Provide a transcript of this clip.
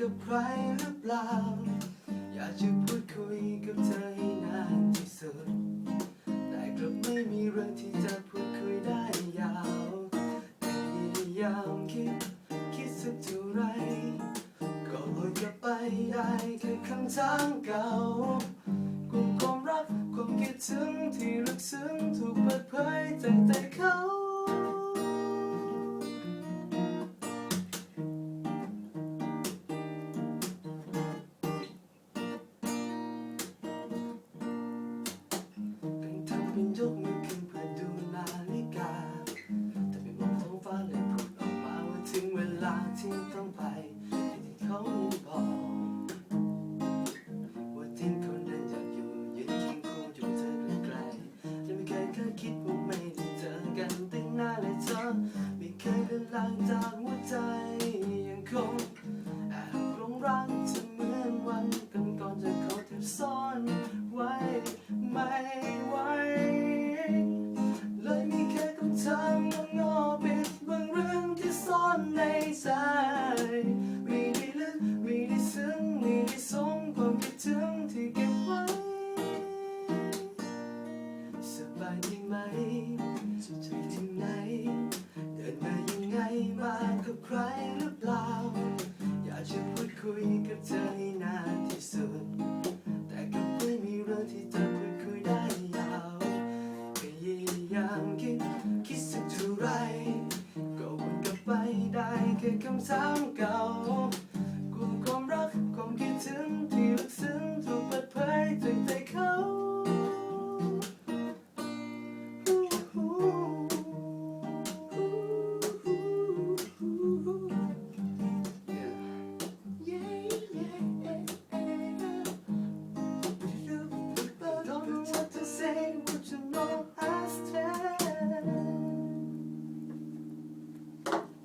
กับใครหรือเปล่า อยากจะพูดคุยกับเธอให้นานที่สุด แต่กลับไม่มีเรื่องที่จะพูดคุยได้ยาวพยายามคิด คิดสักเท่าไร ก็วนกลับไปได้แค่คำถามเก่ากลุ่มความรักความคิดถึงที่ลึกซึ้งถูกป ทำายดีไหมจะไปถึงไหน เดินมายังไงมากับใครหรือเปล่า อยากจะพูดคุยกับเธอให้นานที่สุด แต่ก็ไม่มีเรื่องที่จะพูดคุยได้ยาวพยายามคิดคิดสักเท่าไร ก็วนกลับไปได้แค่คำถาม